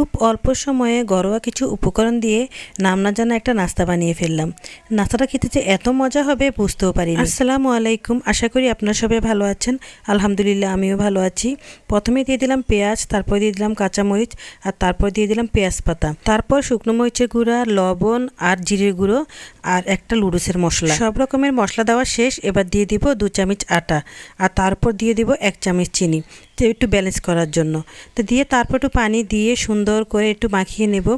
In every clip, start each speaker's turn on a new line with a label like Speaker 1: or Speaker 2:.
Speaker 1: খুব অল্প সময়ে ঘরোয়া কিছু উপকরণ দিয়ে নাম না জানা একটা নাস্তা বানিয়ে ফেললাম। নাস্তাটা খেতে যে এত মজা হবে বুঝতেও পারি আসসালামু আলাইকুম। আশা করি আপনারা সবাই ভালো আছেন। আলহামদুলিল্লাহ আমিও ভালো আছি। প্রথমে দিয়ে দিলাম পেঁয়াজ তারপর দিয়ে দিলাম কাঁচামরিচ আর তারপর দিয়ে দিলাম পেঁয়াজ পাতা। তারপর শুকনো মরিচের গুঁড়া লবণ আর জিরের গুঁড়ো আর একটা লুডুসের মশলা। সব রকমের মশলা দেওয়া শেষ। এবার দিয়ে দিব দু চামচ আটা আর তারপর দিয়ে দিব এক চামচ চিনি। তো একটু ব্যালেন্স করার জন্য। তো দিয়ে তারপর একটু পানি দিয়ে সুন্দর করে একটু মাখিয়ে নেব,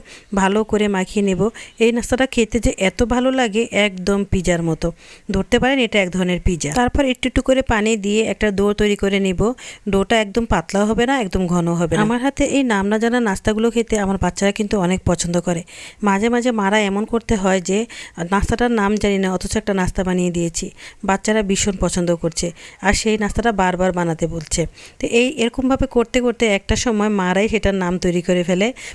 Speaker 1: ভালো করে মাখিয়ে নেব। এই নাস্তাটা খেতে যে এত ভালো লাগে একদম পিজার মতো। ধরতে পারেন এটা এক ধরনের পিজা। তারপর একটু একটু করে পানি দিয়ে একটা ডো তৈরি করে নেব। ডোটা একদম পাতলা হবে না, একদম ঘন হবে আমার হাতে এই নাম না জানা নাস্তাগুলো খেতে আমার বাচ্চারা কিন্তু অনেক পছন্দ করে। মাঝে মাঝে মারা এমন করতে হয় যে, নাস্তাটার নাম জানি না, অথচ একটা নাস্তা বানিয়ে দিয়েছি। বাচ্চারা ভীষণ পছন্দ করছে আর সেই নাস্তাটা বারবার বানাতে বলছে। তো এই এরকমভাবে করতে করতে একটা সময় মারাই সেটার নাম তৈরি করে ফেলে।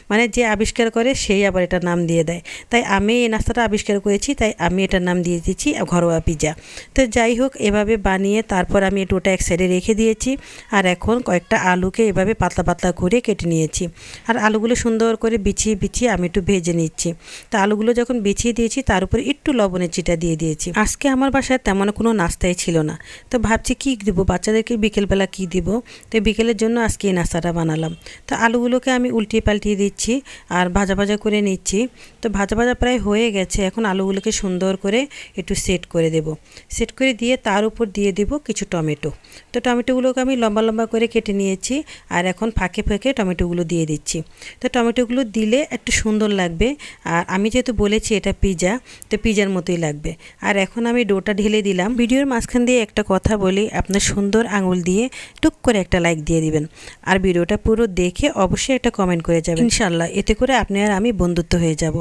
Speaker 1: মানে যে আবিষ্কার করে সেই আবার এটা নাম দিয়ে দেয়। তাই আমি এই নাস্তাটা আবিষ্কার করেছি, তাই আমি এটার নাম দিয়ে দিচ্ছি ঘরোয়া পিজা তো যাই হোক, এভাবে বানিয়ে তারপর আমি ওটা এক সাইডে রেখে দিয়েছি আর এখন কয়েকটা আলুকে এভাবে পাতলা পাতলা করে কেটে নিয়েছি। আর আলুগুলো সুন্দর করে বিছিয়ে বিছিয়ে আমি একটু ভেজে নিচ্ছি। তো আলুগুলো যখন বিছিয়ে দিয়েছি, তার উপর একটু লবণের চিটা দিয়ে দিয়েছি। আজকে আমার বাসায় তেমন কোনো নাস্তাই ছিল না। তো ভাবছি কী দিব, বাচ্চাদেরকে বিকেলবেলা কী দিব? তো বিকেলের জন্য আজকে এই নাস্তাটা বানালাম। তো আলুগুলোকে আমি উল্টিয়ে পাল্টিয়ে দিচ্ছি আর ভাজা ভাজা করে নিচ্ছি। তো ভাজা ভাজা প্রায় হয়ে গেছে। এখন আলুগুলোকে সুন্দর করে একটু সেট করে দেব। সেট করে দিয়ে তার উপর দিয়ে দেব কিছু টমেটো। তো টমেটোগুলোকে আমি লম্বা লম্বা করে কেটে নিয়েছি আর এখন ফাঁকে ফাঁকে টমেটোগুলো দিয়ে দিচ্ছি। তো টমেটোগুলো দিলে একটু সুন্দর লাগবে। আর আমি যেহেতু বলেছি এটা পিজা, তো পিজার মতোই লাগবে। আর এখন আমি ডোটা ঢেলে দিলাম। ভিডিওর মাঝখান দিয়ে একটা কথা বলি, আপনার সুন্দর আঙুল দিয়ে টুক করে একটা লাইক দিয়ে দিবেন। আর ভিডিওটা পুরো দেখে অবশ্যই একটা কমেন্ট করে যাবেন ইনশাল্লাহ, এতে করে আপনি আর আমি বন্ধুত্ব হয়ে যাব।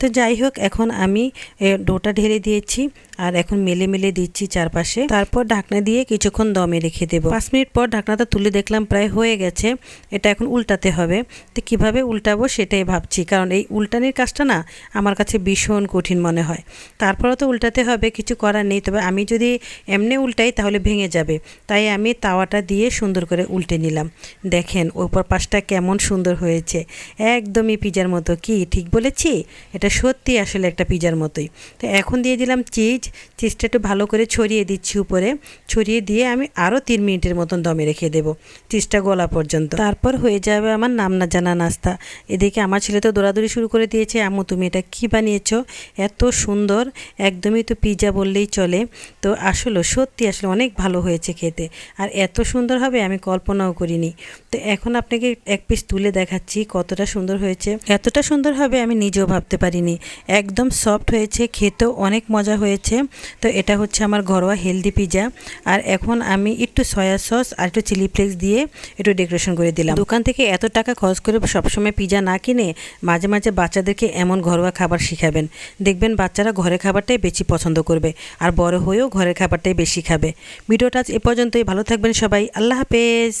Speaker 1: তো যাই হোক, এখন আমি ডোটা ঢেলে দিয়েছি, আর এখন মেলে মেলে দিচ্ছি চারপাশে। তারপর ঢাকনা দিয়ে কিছুক্ষণ দমে রেখে দেবো। পাঁচ মিনিট পর ঢাকনাটা তুলে দেখলাম প্রায় হয়ে গেছে। এটা এখন উল্টাতে হবে। তো কীভাবে উল্টাবো সেটাই ভাবছি। কারণ এই উল্টানির কাজটা না আমার কাছে ভীষণ কঠিন মনে হয়। তারপরেও তো উল্টাতে হবে, কিছু করার নেই। তবে আমি যদি এমনি উল্টাই, তাহলে ভেঙে যাবে। তাই আমি তাওয়াটা দিয়ে সুন্দর করে উল্টে নিলাম। দেখেন, ওপর পাশটা কেমন সুন্দর হয়েছে। একদমই পিজার মতো কি, ঠিক বলেছি? এটা সত্যি আসলে একটা পিজার মতোই। তো এখন দিয়ে দিলাম চিজ। চিজটা একটু ভালো করে ছড়িয়ে দিচ্ছি উপরে। ছড়িয়ে দিয়ে আমি আরও তিন মিনিটের মতন দমে রেখে দেব চিজটা গলা পর্যন্ত। তারপর হয়ে যাবে আমার নাম না জানা নাস্তা। এদিকে আমার ছেলে তো দৌড়াদৌড়ি শুরু করে দিয়েছে। আম্মু, তুমি এটা কী বানিয়েছো? এত সুন্দর। একদমই তো পিজা বললেই চলে। তো আসলে সত্যি আসলে অনেক ভালো হয়েছে খেতে। আর এত সুন্দর হবে আমি কল্পনাও করিনি। তো এখন আপনাকে এক পিস তুলে দেখাচ্ছি কতটা সুন্দর হয়েছে। এতটা সুন্দর হবে আমি নিজেও ভাবতে পারিনি। একদম সফট হয়েছে, খেতেও অনেক মজা হয়েছে। তো এটা হচ্ছে আমার ঘরোয়া হেলদি পিজা আর এখন আমি একটু সয়া সস আর একটু চিলি ফ্লেক্স দিয়ে একটু ডেকোরেশন করে দিলাম। দোকান থেকে এত টাকা খরচ করে সবসময় পিজা না কিনে মাঝে মাঝে বাচ্চাদেরকে এমন ঘরোয়া খাবার শিখাবেন। দেখবেন বাচ্চারা ঘরের খাবারটাই বেশি পছন্দ করবে আর বড় হয়েও ঘরের খাবারটাই বেশি খাবে। ভিডিওটা এ পর্যন্তই। ভালো থাকবেন সবাই। আল্লাহ হাফেজ।